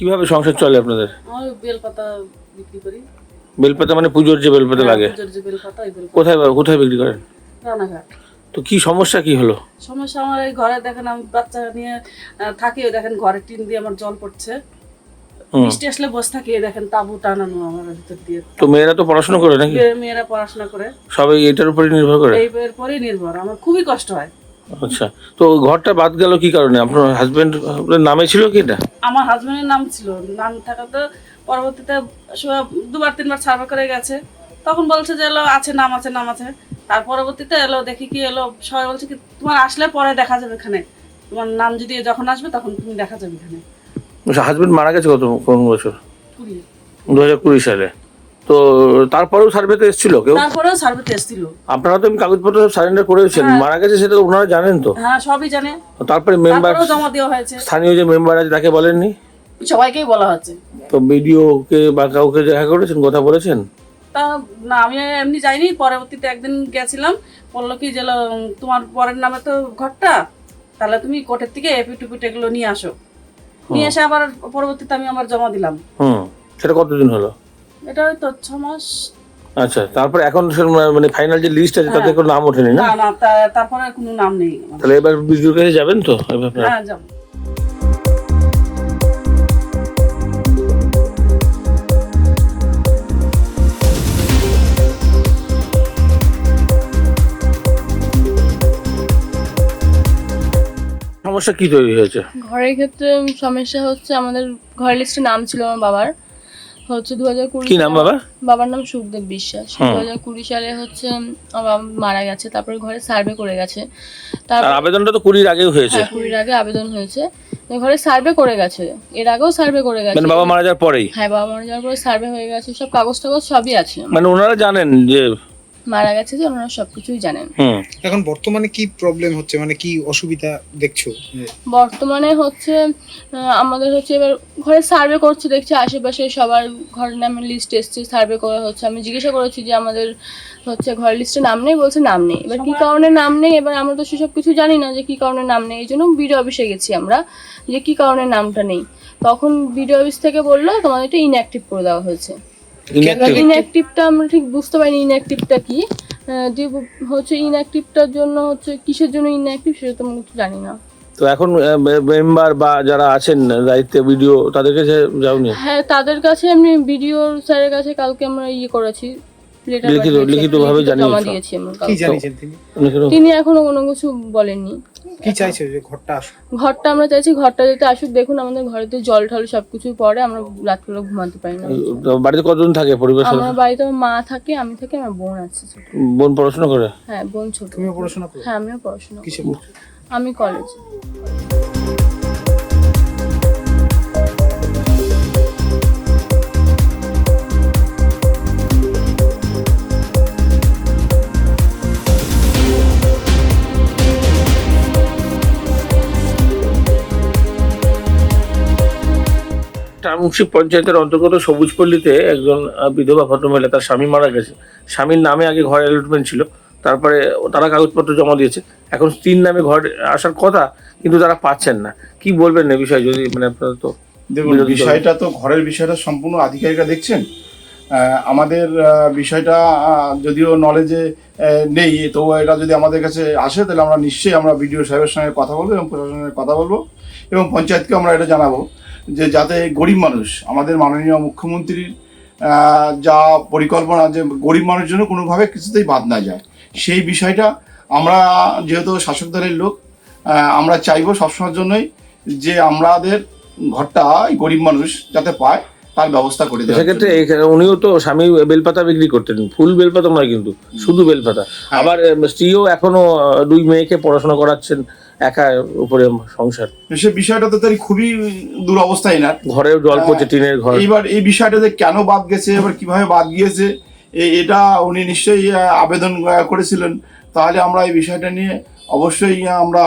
কীভাবে সংসার চলে আপনাদের? বেলপাতা বিক্রি করি। বেলপাতা মানে পুজোর যে বেলপাতা লাগে। যে বেলপাতা কোথায় কোথায় বিক্রি করেন? রানাঘাট। তো কি সমস্যা কি হলো? সমস্যা আমার এই ঘরে দেখেন আমি বাচ্চা নিয়ে থাকি দেখেন ঘরে টিন দিয়ে আমার জল পড়ছে। বৃষ্টি আসলে বসে থাকি দেখেন তাবু টানানো আমার ভিতর দিয়ে। তো মেয়েরা তো পড়াশোনা করে নাকি? মেয়ে- মেয়েরা পড়াশোনা করে। সবাই এটার উপরে নির্ভর করে? এই পরেই নির্ভর আমার খুবই কষ্ট হয়। আচ্ছা তো ঘরটা বাদ গেল কি কারণে? আপনার হাজবেন্ড নামে ছিল কি এটা? আমার হাজবেন্ডের নাম ছিল। নাম থাকাতে পরবর্তীতে দুবার তিনবার সার্ভে করে গেছে। তখন বলছে যে এলো আছে নাম আছে নাম আছে। তার পরবর্তীতে এলো দেখি কি এলো। সবাই বলছে কি তোমার আসলে পরে দেখা যাবে এখানে। তোমার নাম যদি যখন আসবে তখন তুমি দেখা যাবে এখানে। হাজবেন্ড মারা গেছে কত কোন বছর? কুড়ি। দু হাজার কুড়ি সালে। তো তারপরেও সার্ভেতে এসেছিল কেউ? তারপরেও সার্ভেতে এসেছিল। আপনারা তো কাগজপত্র সারেন্ডার করেছেন। মারা গেছে সেটা তো ওনারা জানেন তো? হ্যাঁ সবই জানে। তারপরে মেম্বার জমা দেওয়া হয়েছে। স্থানীয় যে মেম্বার আছে তাকে বলেননি? সবাইকেই বলা হচ্ছে। তো বিডিওকে বা কাউকে দেখা করেছেন? কথা বলেছেন? তা না আমি এমনি যাইনি। পরবর্তীতে একদিন গেছিলাম। বলল কি যে তোমার পরের নামে তো ঘরটা। তাহলে তুমি কোর্টের থেকে এপি টুপিট এগুলো নিয়ে আসো। নিয়ে এসে আবার পরবর্তীতে আমি আমার জমা দিলাম। হুম। সেটা কতদিন হলো? এটা ওই তো ছ মাস আচ্ছা তারপরে এখন মানে ফাইনাল যে লিস্ট আছে তাতে কোনো নাম ওঠেনি না? না না তারপরে কোনো নাম নেই তাহলে এবার বিডিওর কাছে যাবেন তো? হ্যাঁ যাব। সমস্যা কি তৈরি হয়েছে? ঘরের ক্ষেত্রে সমস্যা হচ্ছে আমাদের ঘরের লিস্টে নাম ছিল আমার বাবার। হচ্ছে দু হাজার কুড়ি কি নাম বাবা? বাবার নাম সুখদেব বিশ্বাস। দু হাজার কুড়ি সালে হচ্ছে বাবা মারা গেছে তারপরে ঘরে সার্ভে করে গেছে। তারপর আবেদনটা তো কুড়ির আগেই হয়েছে। হ্যাঁ, কুড়ির আগে আবেদন হয়েছে। ঘরে সার্ভে করে গেছে এর আগেও সার্ভে করে গেছে। মানে বাবা মারা যাওয়ার পরেই? হ্যাঁ বাবা মারা যাওয়ার পরে সার্ভে হয়ে গেছে সব কাগজ টাগজ সবই আছে। মানে ওনারা জানেন যে মারা গেছে যে ওনারা সবকিছুই জানেন। হুম। এখন বর্তমানে কি প্রবলেম হচ্ছে? মানে কি অসুবিধা দেখছ? বর্তমানে হচ্ছে আমাদের হচ্ছে এবার ঘরে সার্ভে করছে দেখছি আশেপাশে সবার ঘরের নামের লিস্ট এসছে সার্ভে করা হচ্ছে। আমি জিজ্ঞাসা করেছি যে আমাদের হচ্ছে ঘরের লিস্টে নাম নেই বলছে নাম নেই। এবার কি কারণে নাম নেই? এবার আমরা তো সেসব কিছু জানি না যে কি কারণে নাম নেই। এই জন্য বিডিও অফিসে গেছি আমরা যে কি কারণে নামটা নেই। তখন বিডিও অফিস থেকে বলল তোমাদের এটা ইনঅ্যাক্টিভ করে দেওয়া হয়েছে। ইনঅ্যাক্টিভটা আমরা ঠিক বুঝতে পারিনি ইনঅ্যাক্টিভটা কি? যে হচ্ছে ইনঅ্যাক্টিভটার জন্য হচ্ছে কিসের জন্য ইনঅ্যাক্টিভ সেটা তো আমি কিছু জানি না। তো এখন মেম্বার বা যারা আছেন দায়িত্বে ভিডিও তাদের কাছে যাওনি? হ্যাঁ তাদের কাছে আমি ভিডিও স্যারের কাছে কালকে আমরা ইয়ে করেছি। লিখিত- লিখিতভাবে লিখিত জমা জানিয়েছো? দিয়েছি আমরা কি জানিয়েছেন তিনি? তিনি এখনও কোনো কিছু বলেননি। কি চাইছে যে ঘরটা আসুক? ঘরটা আমরা চাইছি ঘরটা যাতে আসুক দেখুন আমাদের ঘরেতে জল ঠল সবকিছু পরে আমরা রাত্রে ঘুমাতে পারি না। তো বাড়িতে কতজন থাকে পরিবার সদস্য? আমার বাড়িতে আমার মা থাকে আমি থাকি আমার বোন আছে ছোট। বোন পড়াশোনা করে? হ্যাঁ বোন ছোট। তুমিও পড়াশোনা করো? হ্যাঁ আমিও পড়াশোনা করি। কিসে পড়ছো? আমি কলেজ টাউনশিপ পঞ্চায়েতের অন্তর্গত সবুজপল্লীতে একজন বিধবা ভদ্রমহিলা তার স্বামী মারা গেছে। স্বামীর নামে আগে ঘর অ্যালটমেন্ট ছিল তারপরে তারা কাগজপত্র জমা দিয়েছে। এখন স্ত্রীর নামে ঘর আসার কথা কিন্তু তারা পাচ্ছেন না। কি বলবেন এ বিষয়ে যদি মানে আপনারা তো দেখুন বিষয়টা তো ঘরের বিষয়টা সম্পূর্ণ আধিকারিকরা দেখছেন। আমাদের বিষয়টা যদিও নলেজে নেই তো এটা যদি আমাদের কাছে আসে তাহলে আমরা নিশ্চয়ই আমরা বিডিও সাহেবের সঙ্গে কথা বলব এবং প্রশাসনের সঙ্গে কথা বলব এবং পঞ্চায়েতকে আমরা এটা জানাব। যে যাতে গরিব মানুষ আমাদের মাননীয় মুখ্যমন্ত্রীর যা পরিকল্পনা যে গরিব মানুষের জন্য কোনোভাবে কিছুতেই বাদ না যায়। সেই বিষয়টা আমরা যেহেতু শাসক দলের লোক আমরা চাইব সবসময়ের জন্যই যে আমাদের ঘরটা এই গরিব মানুষ যাতে পায় তার ব্যবস্থা করে দেওয়া সেক্ষেত্রে উনিও তো স্বামী বেলপাতা বিক্রি করতেন ফুল বেলপাতা নয় কিন্তু শুধু বেলপাতা। আবার স্ত্রীও এখনও দুই মেয়েকে পড়াশোনা করাচ্ছেন। একা উপরে সংসার। সে বিষয়টা তো তার খুবই দুরবস্থায় না। ঘরেও জল পড়ছে টিনের ঘর। এইবার এই বিষয়টা যে কেন বাদ গেছে এবার কীভাবে বাদ গিয়েছে এটা উনি নিশ্চয়ই আবেদন করেছিলেন। তাহলে আমরা এই বিষয়টা নিয়ে অবশ্যই আমরা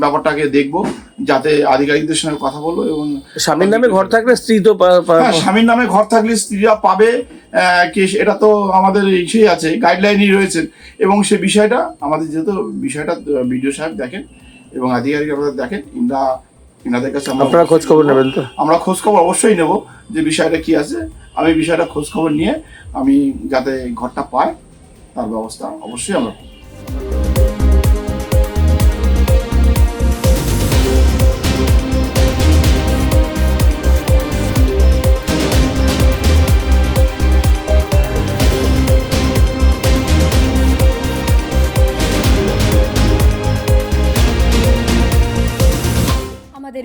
ব্যাপারটাকে দেখব যাতে আধিকারিকদের সঙ্গে কথা বলব এবং স্বামীর নামে ঘর থাকলে স্ত্রী তো হ্যাঁ স্বামীর নামে ঘর থাকলে স্ত্রীরা পাবে আহ, এটা তো আমাদের ইসেই আছে গাইডলাইনই রয়েছে। এবং সে বিষয়টা আমাদের যেহেতু বিষয়টা বিডিও সাহেব দেখেন এবং আধিকারিক আপনারা দেখেন ইমরা ইনাদের কাছে আমরা খোঁজ খবর নেবেন তো? আমরা খোঁজ খবর অবশ্যই নেব যে বিষয়টা কি আছে। আমি বিষয়টা খোঁজ খবর নিয়ে আমি যাতে ঘরটা পাই তার ব্যবস্থা অবশ্যই আমরা